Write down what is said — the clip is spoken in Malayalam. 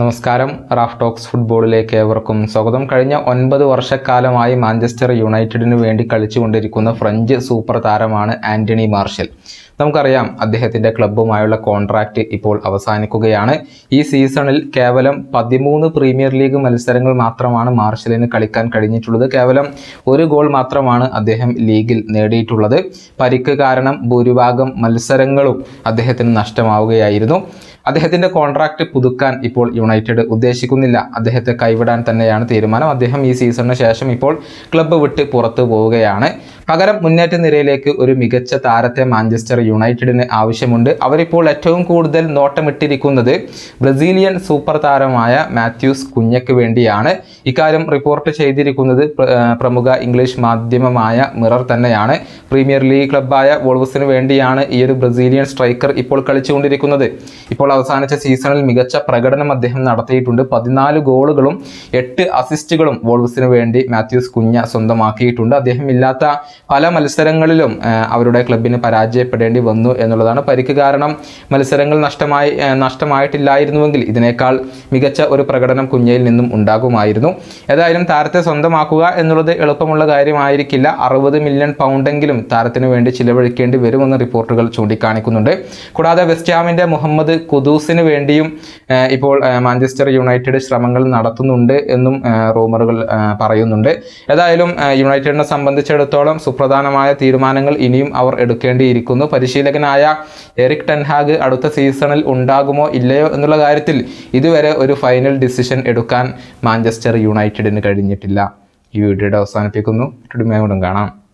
നമസ്കാരം. റാഫ് ടോക്സ് ഫുട്ബോളിലേക്ക് ഏവർക്കും സ്വാഗതം. കഴിഞ്ഞ ഒൻപത് വർഷക്കാലമായി മാഞ്ചസ്റ്റർ യുണൈറ്റഡിന് വേണ്ടി കളിച്ചുകൊണ്ടിരിക്കുന്ന ഫ്രഞ്ച് സൂപ്പർ താരമാണ് ആന്റണി മാർഷൽ. നമുക്കറിയാം അദ്ദേഹത്തിന്റെ ക്ലബ്ബുമായുള്ള കോൺട്രാക്റ്റ് ഇപ്പോൾ അവസാനിക്കുകയാണ്. ഈ സീസണിൽ കേവലം പതിമൂന്ന് പ്രീമിയർ ലീഗ് മത്സരങ്ങൾ മാത്രമാണ് മാർഷലിന് കളിക്കാൻ കഴിഞ്ഞിട്ടുള്ളത്. കേവലം ഒരു ഗോൾ മാത്രമാണ് അദ്ദേഹം ലീഗിൽ നേടിയിട്ടുള്ളത്. പരിക്ക് കാരണം ഭൂരിഭാഗം മത്സരങ്ങളും അദ്ദേഹത്തിന് നഷ്ടമാവുകയായിരുന്നു. അദ്ദേഹത്തിന്റെ കോൺട്രാക്ട് പുതുക്കാൻ ഇപ്പോൾ യുണൈറ്റഡ് ഉദ്ദേശിക്കുന്നില്ല. അദ്ദേഹത്തെ കൈവിടാൻ തന്നെയാണ് തീരുമാനം. അദ്ദേഹം ഈ സീസണിന് ശേഷം ഇപ്പോൾ ക്ലബ്ബ് വിട്ട് പുറത്തു പോവുകയാണ്. പകരം മുന്നേറ്റ നിരയിലേക്ക് ഒരു മികച്ച താരത്തെ മാഞ്ചസ്റ്റർ യുണൈറ്റഡിന് ആവശ്യമുണ്ട്. അവരിപ്പോൾ ഏറ്റവും കൂടുതൽ നോട്ടമിട്ടിരിക്കുന്നത് ബ്രസീലിയൻ സൂപ്പർ താരമായ മാത്യൂസ് കുഞ്ഞയ്ക്ക് വേണ്ടിയാണ്. ഇക്കാര്യം റിപ്പോർട്ട് ചെയ്തിരിക്കുന്നത് പ്രമുഖ ഇംഗ്ലീഷ് മാധ്യമമായ മിറർ തന്നെയാണ്. പ്രീമിയർ ലീഗ് ക്ലബ്ബായ വോൾവസിന് വേണ്ടിയാണ് ഈ ഒരു ബ്രസീലിയൻ സ്ട്രൈക്കർ ഇപ്പോൾ കളിച്ചുകൊണ്ടിരിക്കുന്നത്. ഇപ്പോൾ അവസാനിച്ച സീസണിൽ മികച്ച പ്രകടനം അദ്ദേഹം നടത്തിയിട്ടുണ്ട്. പതിനാല് ഗോളുകളും എട്ട് അസിസ്റ്റുകളും വോൾവസിന് വേണ്ടി മാത്യൂസ് കുഞ്ഞ സ്വന്തമാക്കിയിട്ടുണ്ട്. അദ്ദേഹം ഇല്ലാത്ത പല മത്സരങ്ങളിലും അവരുടെ ക്ലബിന് പരാജയപ്പെടേണ്ടി വന്നു എന്നുള്ളതാണ് പരിക്ക് കാരണം. മത്സരങ്ങൾ നഷ്ടമായി നഷ്ടമായിട്ടില്ലായിരുന്നുവെങ്കിൽ ഇതിനേക്കാൾ മികച്ച ഒരു പ്രകടനം കുഞ്ഞയിൽ നിന്നും ഉണ്ടാകുമായിരുന്നു. ഏതായാലും താരത്തെ സ്വന്തമാക്കുക എന്നുള്ളത് എളുപ്പമുള്ള കാര്യമായിരിക്കില്ല. അറുപത് മില്യൺ പൗണ്ടെങ്കിലും താരത്തിന് വേണ്ടി ചിലവഴിക്കേണ്ടി വരുമെന്ന് റിപ്പോർട്ടുകൾ ചൂണ്ടിക്കാണിക്കുന്നുണ്ട്. കൂടാതെ വെസ്റ്റ് ഹാമിന്റെ മുഹമ്മദ് കുദൂസിന് വേണ്ടിയും ഇപ്പോൾ മാഞ്ചസ്റ്റർ യുണൈറ്റഡ് ശ്രമങ്ങൾ നടത്തുന്നുണ്ട് എന്നും റൂമറുകൾ പറയുന്നുണ്ട്. ഏതായാലും യുണൈറ്റഡിനെ സംബന്ധിച്ചിടത്തോളം സുപ്രധാനമായ തീരുമാനങ്ങൾ ഇനിയും അവർ എടുക്കേണ്ടിയിരിക്കുന്നു. പരിശീലകനായ എറിക് ടെൻഹാഗ് അടുത്ത സീസണിൽ ഉണ്ടാകുമോ ഇല്ലയോ എന്നുള്ള കാര്യത്തിൽ ഇതുവരെ ഒരു ഫൈനൽ ഡിസിഷൻ എടുക്കാൻ മാഞ്ചസ്റ്റർ യുണൈറ്റഡിന് കഴിഞ്ഞിട്ടില്ല. ഈ വീഡിയോയുടെ അവസാനിപ്പിക്കുന്നു. കാണാം.